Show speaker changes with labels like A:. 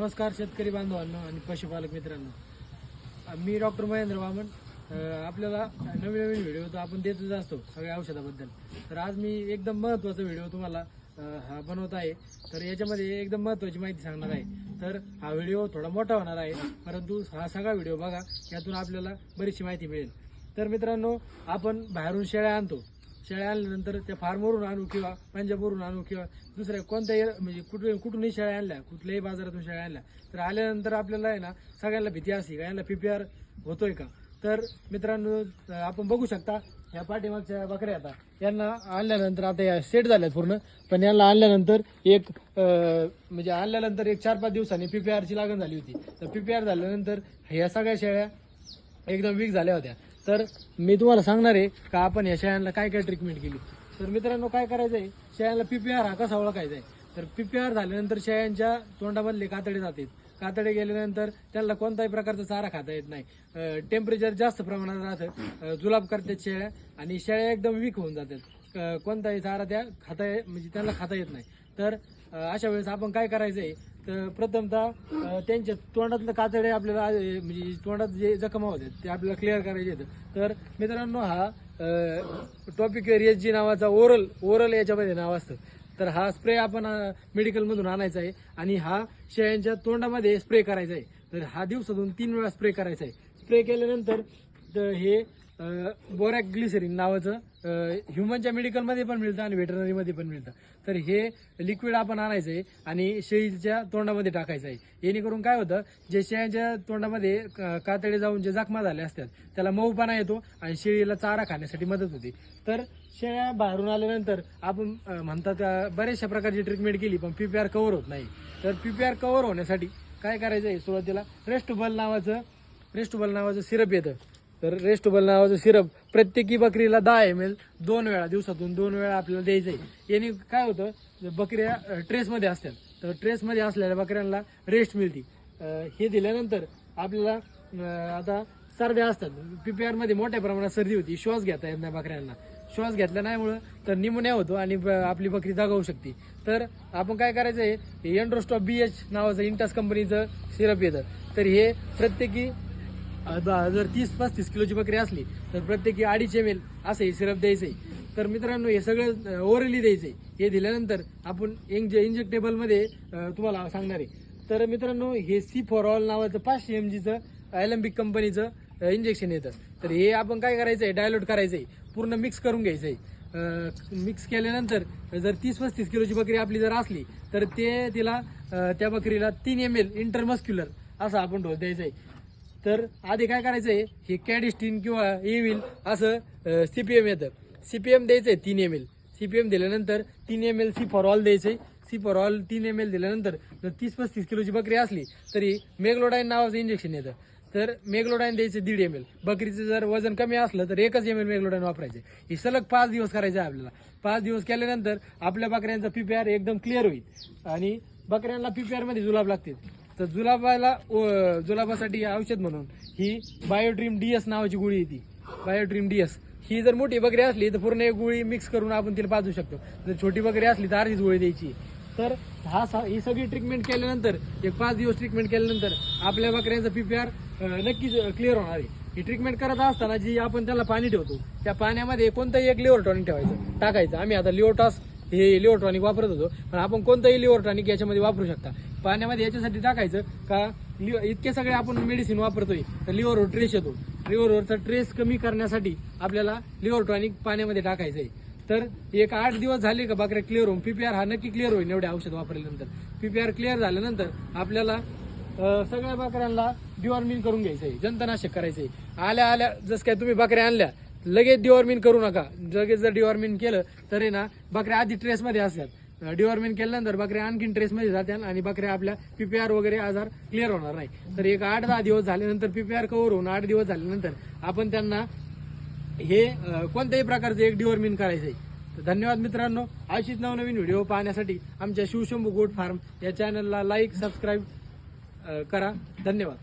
A: नमस्कार शेतकरी बांधवांनो आणि पशुपालक मित्रांनो. मी डॉक्टर महेंद्र वामन. आपल्याला नवीन नवीन व्हिडिओ तर आपण देतच असतो सगळ्या औषधाबद्दल. तर आज मी एकदम महत्त्वाचा व्हिडिओ तुम्हाला हा बनवत आहे. तर याच्यामध्ये एकदम महत्त्वाची माहिती सांगणार आहे. तर हा व्हिडिओ थोडा मोठा होणार आहे परंतु हा सगळा व्हिडिओ बघा यातून आपल्याला बरीचशी माहिती मिळेल. तर मित्रांनो आपण बाहेरून शेळ्या आणतो. शेळ्या आणल्यानंतर त्या फार्मवरून आणू किंवा पंजाबवरून आणू किंवा दुसऱ्या कोणत्याही म्हणजे कुठे कुठूनही शेळ्या आणल्या कुठल्याही बाजारातून शेळ्या आणल्या तर आल्यानंतर आपल्याला आहे ना सगळ्यांना भीती असते का यांना पीपीआर होतोय का? तर मित्रांनो आपण बघू शकता ह्या पाठीमागच्या बकऱ्या आता यांना आणल्यानंतर आता या सेट झाल्यात पूर्ण पण यांना आणल्यानंतर एक म्हणजे आणल्यानंतर एक चार पाच दिवसांनी पीपीआरची लागण झाली होती. तर पीपीआर झाल्यानंतर ह्या सगळ्या शेळ्या एकदम वीक झाल्या होत्या. तर मी तुम्हाला सांगणार आहे का आपण या शेळ्यांना काय काय ट्रीटमेंट केली. तर मित्रांनो काय करायचं आहे शेळ्यांना पीपीआर हा कसा ओळखायचा आहे तर पीपीआर झाल्यानंतर शेळ्यांच्या तोंडामधले कातडे जातात. कातडे गेल्यानंतर त्यांना कोणताही प्रकारचा चारा खाता येत नाही. टेम्परेचर जास्त प्रमाणात राहतं. जुलाब करतात शेळ्या आणि शेळ्या एकदम वीक होऊन जातात. कोणताही चारा त्या खाता ये- म्हणजे त्यांना खाता येत नाही. तर अशा वेळेस आपण काय करायचं आहे तर प्रथमतः अं, त्यांच्या तोंडातलं कातडे आपल्याला अं, म्हणजे तोंडात जे जखमा होतात ते आपल्याला क्लिअर करायचे आहेत. तर मित्रांनो हा टॉपिक एस जी नावाचा ओरल ओरल याच्यामध्ये नाव असतं. तर हा स्प्रे आपण अं, मेडिकलमधून आणायचा आहे आणि हा शेळ्यांच्या तोंडामध्ये स्प्रे करायचा आहे. तर हा दिवसातून तीन वेळा स्प्रे करायचा आहे. स्प्रे केल्यानंतर तर हे बोरॅक ग्लिसरीन नावाचं ह्युमनच्या मेडिकलमध्ये पण मिळतं आणि व्हेटरनरीमध्ये पण मिळतं. तर हे लिक्विड आपण आणायचं आहे आणि शेळीच्या तोंडामध्ये टाकायचं आहे. जेणेकरून काय होतं जे शेळ्यांच्या तोंडामध्ये क- कातडे जाऊन जे जखमा झाले असतात त्याला मऊपणा येतो आणि शेळीला चारा खाण्यासाठी मदत होते. तर शेळ्या बाहेरून आल्यानंतर आपण म्हणतात बऱ्याचशा प्रकारची ट्रीटमेंट केली पण पीपीआर कव्हर होत नाही. तर पीपीआर कव्हर होण्यासाठी काय करायचं आहे सुरुवातीला? रेस्टबल नावाचं रेस्टबल नावाचं सिरप येतं. तर रेस्टबल नावाचं सिरप प्रत्येकी बकरीला दहा एम एल दोन वेळा दिवसातून दोन वेळा आपल्याला द्यायचं आहे. याने काय होतं बकऱ्या ट्रेसमध्ये असतात तर ट्रेसमध्ये असलेल्या बकऱ्यांना रेस्ट मिळते. हे दिल्यानंतर आपल्याला आता सर्द्या असतात. पीपीआरमध्ये मोठ्या प्रमाणात सर्दी होती. श्वास घेता येत नाही बकऱ्यांना. श्वास घेतल्या नाहीमुळं तर निमोनिया होतो आणि ब- आपली बकरी जागवू शकते. तर आपण काय करायचं आहे एन्ड्रोस्टॉप बी एच नावाचं इंटास कंपनीचं सिरप येतं. तर हे प्रत्येकी जर तीस पस्तीस किलोची बकरी असली तर प्रत्येकी अडीच एम एल असं हे सिरप द्यायचंय. तर मित्रांनो हे सगळं ओरली द्यायचंय. हे दिल्यानंतर आपण इंज इंजेक्टेबलमध्ये तुम्हाला सांगणार आहे. तर मित्रांनो हे सी फॉर ऑल नावाचं पाचशे एम जीचं ॲलम्बिक कंपनीचं इंजेक्शन येतं. तर हे आपण काय करायचं आहे डायलोट करायचं आहे पूर्ण मिक्स करून घ्यायचं आहे मिक्स केल्यानंतर जर तीस पस्तीस किलोची बकरी आपली जर असली तर ते तिला त्या बकरीला तीन एम एल इंटरमस्क्युलर असं आपण डोस द्यायचा आहे तर आधी काय करायचं आहे हे कॅडिस्टीन किंवा एव्हिल असं सीपीएम येतं. सीपीएम द्यायचं आहे तीन एम एल सीपीएम दिल्यानंतर तीन M L C for all द्यायचं आहे सी फॉर ऑल तीन एम एल दिल्यानंतर जर तीस पस्तीस किलोची बकरी असली तरी मेगलोडाईन नावाचं इंजेक्शन येतं. तर मेगलोडाईन द्यायचं दीड एम एल बकरीचं जर वजन कमी असलं तर एकच एम एल मेगलोडाईन वापरायचं हे सलग पाच दिवस करायचं आहे आपल्याला. पाच दिवस केल्यानंतर आपल्या बकऱ्यांचा पीपीआर एकदम क्लिअर होईल. आणि बकऱ्यांना पी पी आरमध्ये जुलाब लागतील. तर जुलाबाला जुलाबासाठी औषध म्हणून ही बायोड्रीम डीएस नावाची गोळी येते. बायोड्रीम डीएस ही जर मोठी बकरी असली तर पूर्ण एक गोळी मिक्स करून आपण तिला पाजू शकतो. जर छोटी बकरी असली तर अर्धीच गोळी द्यायची. तर हा सा- ही सगळी ट्रीटमेंट केल्यानंतर एक पाच दिवस ट्रीटमेंट केल्यानंतर आपल्या बकऱ्यांचा पीपीआर नक्कीच क्लिअर होणार आहे. ही ट्रीटमेंट करत असताना जी आपण त्याला पाणी ठेवतो त्या पाण्यामध्ये कोणतंही एक लिव्हर टॉनिक ठेवायचं टाकायचं. आम्ही आता लिओटॉस हे लिव्हर टॉनिक वापरत होतो पण आपण कोणतंही लिव्हर टॉनिक याच्यामध्ये वापरू शकता. पाण्यामध्ये याच्यासाठी टाकायचं का लिव्ह इतके सगळे आपण मेडिसिन वापरतोय तर लिव्हरवर ट्रेस येतो. लिव्हरवरचा ट्रेस कमी करण्यासाठी आपल्याला लिव्हर टॉनिक पाण्यामध्ये टाकायचं आहे तर एक आठ दिवस झाले का बाकऱ्या क्लिअर होऊन पीपीआर हा नक्की क्लिअर होईल एवढे औषध वापरल्यानंतर. पीपीआर क्लिअर झाल्यानंतर आपल्याला सगळ्या बाकऱ्यांना डिवॉर्मिंग करून घ्यायचं आहे जंतनाशक करायचं आहे आल्या आल्या जसं काय तुम्ही बकऱ्या आणल्या लगेच डिवॉर्मिन करू नका. लगेच जर डिवॉर्मिन केलं तर ना बकऱ्या आधी ट्रेसमध्ये असतात. डिवॉर्मिन केल्यानंतर बकऱ्या आणखीन ट्रेसमध्ये जातात आणि बकऱ्या आपल्या पीपीआर वगैरे आजार क्लिअर होणार नाही. तर एक आठ दहा दिवस झाल्यानंतर पीपीआर कव्हर होऊन आठ दिवस झाल्यानंतर आपण त्यांना हे कोणत्याही प्रकारचं एक डिवॉर्मिन करायचं आहे तर धन्यवाद मित्रांनो. अशीच नवनवीन व्हिडिओ पाहण्यासाठी आमच्या शिवशंभू गोट फार्म या चॅनलला लाईक सबस्क्राईब करा. धन्यवाद.